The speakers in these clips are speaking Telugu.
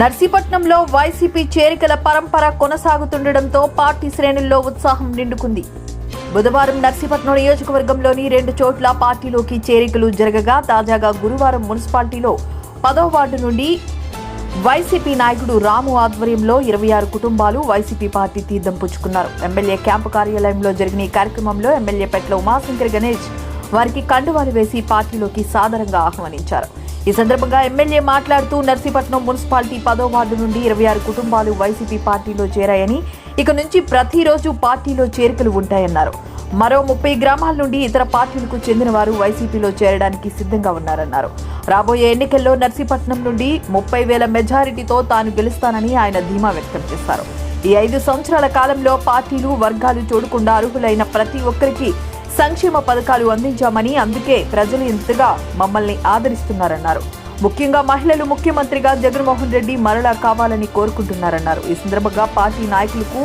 నర్సీపట్నంలో వైసీపీ చేరికల పరంపర కొనసాగుతుండటంతో పార్టీ శ్రేణుల్లో ఉత్సాహం నిండుకుంది. బుధవారం నర్సీపట్నం నియోజకవర్గంలోని రెండు చోట్ల పార్టీలోకి చేరికలు జరగగా తాజాగా గురువారం మున్సిపాలిటీలో పదో వార్డు నుండి వైసీపీ నాయకుడు రాము ఆధ్వర్యంలో ఇరవై ఆరు కుటుంబాలు వైసీపీ పార్టీ తీర్థం పుచ్చుకున్నారు. ఎమ్మెల్యే క్యాంపు కార్యాలయంలో జరిగిన ఈ కార్యక్రమంలో ఎమ్మెల్యే పెట్ల ఉమాశంకర్ గణేష్ వారికి కండువాలు వేసి పార్టీలోకి సాదరంగా ఆహ్వానించారు. ఈ సందర్భంగా ఎమ్మెల్యే మాట్లాడుతూ నర్సీపట్నం మున్సిపాలిటీ పదో వార్డు నుండి ఇరవై ఆరు కుటుంబాలు వైసీపీ పార్టీలో చేరాయని ఇక నుంచి ప్రతిరోజు పార్టీలో చేరికలు ఉంటాయన్నారు. మరో ముప్పై గ్రామాల నుండి ఇతర పార్టీలకు చెందిన వారు వైసీపీలో చేరడానికి సిద్ధంగా ఉన్నారన్నారు. రాబోయే ఎన్నికల్లో నర్సీపట్నం నుండి ముప్పై వేల మెజారిటీతో తాను గెలుస్తానని ఆయన ధీమా వ్యక్తం చేశారు. ఈ ఐదు సంవత్సరాల కాలంలో పార్టీలు వర్గాలు చూడకుండా అర్హులైన ప్రతి ఒక్కరికి సంక్షేమ పథకాలు అందించామని అందుకే ప్రజలు ఇంతగా మమ్మల్ని ఆదరిస్తున్నారన్నారు. ముఖ్యంగా మహిళలు ముఖ్యమంత్రిగా జగన్మోహన్ రెడ్డి మరలా కావాలని కోరుకుంటున్నారన్నారు. ఈ సందర్భంగా పార్టీ నాయకులకు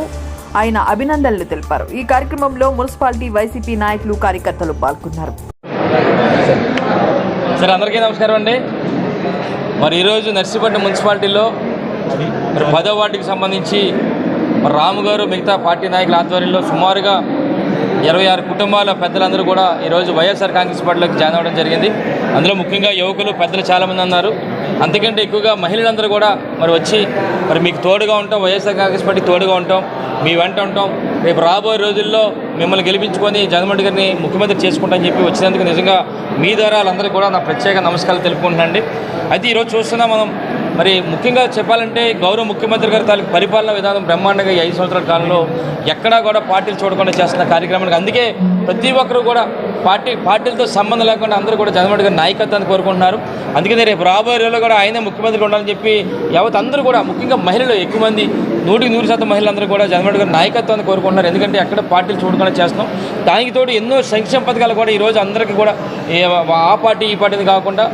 ఆయన అభినందనలు తెలిపారు. ఈ కార్యక్రమంలో మున్సిపాలిటీ వైసీపీ నాయకులు కార్యకర్తలు పాల్గొన్నారు. సార్ అందరికీ నమస్కారం అండి. మరి ఈరోజు నర్సీపట్నం మున్సిపాలిటీలో మరి పదో వార్డుకి సంబంధించి మరి రాము గారు మిగతా పార్టీ నాయకుల ఆధ్వర్యంలో సుమారుగా ఇరవై ఆరు కుటుంబాల పెద్దలందరూ కూడా ఈరోజు వైఎస్ఆర్ కాంగ్రెస్ పార్టీలోకి జాయిన్ అవ్వడం జరిగింది. అందులో ముఖ్యంగా యువకులు పెద్దలు చాలామంది ఉన్నారు. అంతకంటే ఎక్కువగా మహిళలందరూ కూడా మరి వచ్చి మరి మీకు తోడుగా ఉంటాం వైఎస్ఆర్ కాంగ్రెస్ పార్టీ తోడుగా ఉంటాం మీ వెంట ఉంటాం. రేపు రాబోయే రోజుల్లో మిమ్మల్ని గెలిపించుకొని జగన్మోహన్ గారిని ముఖ్యమంత్రి చేసుకుంటామని చెప్పి వచ్చినందుకు నిజంగా మీ ద్వారా వాళ్ళందరూ కూడా నా ప్రత్యేక నమస్కారాలు తెలుపుకుంటున్నాండి అయితే ఈరోజు చూస్తున్నా మనం మరి ముఖ్యంగా చెప్పాలంటే గౌరవ ముఖ్యమంత్రి గారి తాలూకు పరిపాలన విధానం బ్రహ్మాండంగా ఈ ఐదు సంవత్సరాల కాలంలో ఎక్కడా కూడా పార్టీలు చూడకుండా చేస్తున్న కార్యక్రమానికి అందుకే ప్రతి ఒక్కరు కూడా పార్టీ పార్టీలతో సంబంధం లేకుండా అందరూ కూడా జగన్మోహన్ గారి నాయకత్వాన్ని కోరుకుంటున్నారు. అందుకనే రేపు రాబోయే రోజుల్లో కూడా ఆయనే ముఖ్యమంత్రి ఉండాలని చెప్పి యావత్ అందరూ కూడా ముఖ్యంగా మహిళలు ఎక్కువ మంది నూటికి నూరు శాతం మహిళలందరూ కూడా జగన్మోహన్ గారి నాయకత్వాన్ని కోరుకుంటున్నారు. ఎందుకంటే ఎక్కడ పార్టీలు చూడకుండా చేస్తున్నాం. దానికి తోడు ఎన్నో సంక్షేమ పథకాలు కూడా ఈరోజు అందరికీ కూడా ఆ పార్టీ ఈ పార్టీని కాకుండా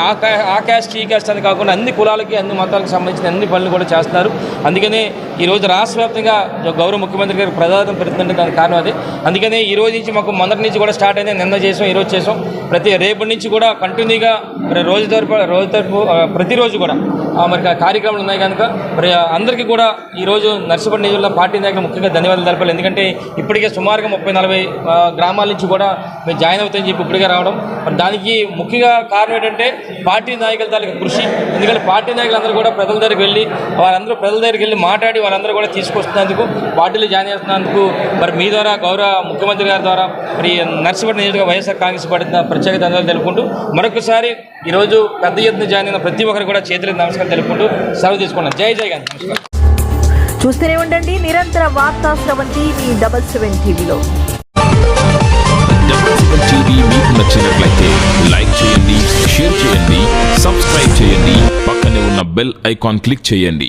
ఆ- కా- ఆ క్యాస్ట్ ఈ క్యాస్ట్ అని కాకుండా అన్ని కులాలకి అన్ని మతాలకు సంబంధించిన అన్ని పనులు కూడా చేస్తున్నారు. అందుకనే ఈరోజు రాష్ట్ర వ్యాప్తంగా గౌరవ ముఖ్యమంత్రి గారికి ప్రజాదరణ పెడుతుందంటే దానికి కారణం అది. అందుకనే ఈ రోజు నుంచి మాకు మొదటి నుంచి కూడా స్టార్ట్ అయింది. నిన్న చేసాం ఈరోజు చేసాం. ప్రతి రేపటి నుంచి కూడా కంటిన్యూగా రోజు తరపు రోజు తరపు ప్రతిరోజు కూడా మరి కార్యక్రమాలు ఉన్నాయి కనుక. మరి అందరికీ కూడా ఈరోజు నర్సిపల్లి నియోజకవర్గంలో పార్టీ నాయకులు ముఖ్యంగా ధన్యవాదాలు తెలపాలి ఎందుకంటే ఇప్పటికే సుమారుగా ముప్పై నలభై గ్రామాల నుంచి కూడా మేము జాయిన్ అవుతాయని చెప్పి ఇప్పటికే రావడం. మరి దానికి ముఖ్యంగా కారణం ఏంటంటే పార్టీ నాయకుల తాలూకు కృషి. ఎందుకంటే పార్టీ నాయకులందరూ కూడా ప్రజల దగ్గరికి వెళ్ళి వారందరూ ప్రజల దగ్గరికి వెళ్ళి మాట్లాడి వారందరూ కూడా తీసుకొస్తున్నందుకు పార్టీలు జాయిన్ చేస్తున్నందుకు మరి మీ ద్వారా గౌరవ ముఖ్యమంత్రి గారి ద్వారా మరి నర్సిపట్నం నియోజకవర్గ వైఎస్ఆర్ కాంగ్రెస్ పార్టీ ప్రత్యేక ధన్యవాదాలు తెలుపుకుంటూ మరొకసారి ఈరోజు పెద్ద ఎత్తున జాయిన్ అయిన ప్రతి ఒక్కరు కూడా చేతులకు నమస్కారం. తెలుపుకుంటూ సెలవు తీసుకున్నాను జై జై గాంధీ. నమస్కారం. చూస్తూనే ఉండండి నిరంతర వార్తా స్రవంతి మీ డబల్ సెవెన్ టీవీలో. టీవీ మీకు నచ్చినట్లయితే లైక్ చేయండి షేర్ చేయండి సబ్స్క్రైబ్ చేయండి పక్కనే ఉన్న బెల్ ఐకాన్ క్లిక్ చేయండి.